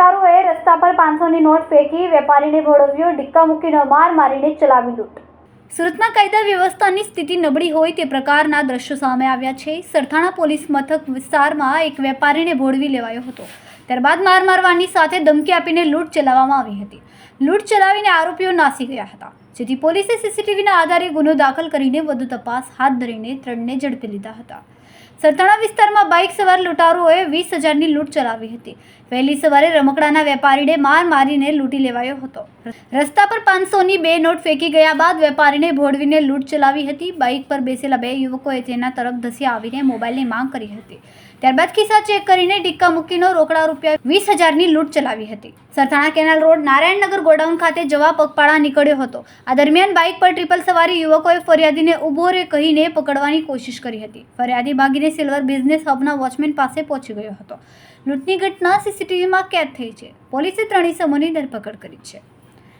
રસ્તા પર પાંચસોની નોટ ફેંકી વેપારીને ભોળવ્યો ડિક્કા મૂકીનો માર મારીને ચલાવી લૂંટ. સુરતમાં કાયદા વ્યવસ્થાની સ્થિતિ નબળી હોય તે પ્રકારના દ્રશ્યો સામે આવ્યા છે. સરથાણા પોલીસ મથક વિસ્તારમાં એક વેપારીને ભોળવી લેવાયો હતો. ત્યારબાદ માર મારવાની સાથે ધમકી આપીને લૂંટ ચલાવવામાં આવી હતી. લૂંટ ચલાવીને આરોપીઓ નાસી ગયા હતા. જેથી પોલીસે સીસીટીવીના આધારે ગુનો દાખલ કરીને વધુ તપાસ હાથ ધરીને ત્રણને ઝડપી લીધા હતા. સરથાણા વિસ્તારમાં બાઇક સવાર લૂંટારોએ વીસ હજારની લૂંટ ચલાવી હતી. વહેલી સવારે રમકડાના વેપારીને માર મારીને લૂંટી લેવાયો હતો. રસ્તા પર પાંચસોની બે નોટ ફેંકી ગયા બાદ વેપારીને ભોળવીને લૂંટ ચલાવી હતી. બાઇક પર બેસેલા બે યુવકોએ તેના તરફ ધસી આવીને મોબાઈલની માંગ કરી હતી. ત્યારબાદ ખિસ્સા ચેક કરીને ડિક્કા મૂકીનો રોકડા રૂપિયા વીસ હજારની લૂંટ ચલાવી હતી. Sarthana canal road Narayannagar godown ખાતે જવા પગપાળા નીકળ્યો હતો. આ દરમિયાન બાઇક પર ટ્રિપલ સવારી યુવકોએ ફરિયાદીને ઊભો રે કહીને પકડવાની કોશિશ કરી હતી. ફરિયાદી ભાગીને સિલ્વર બિઝનેસ હબના વોચમેન પાસે પહોંચી ગયો હતો. લૂંટની ઘટના સીસીટીવીમાં કેદ થઈ છે. પોલીસે ત્રણેય સમૂહની ધરપકડ કરી છે.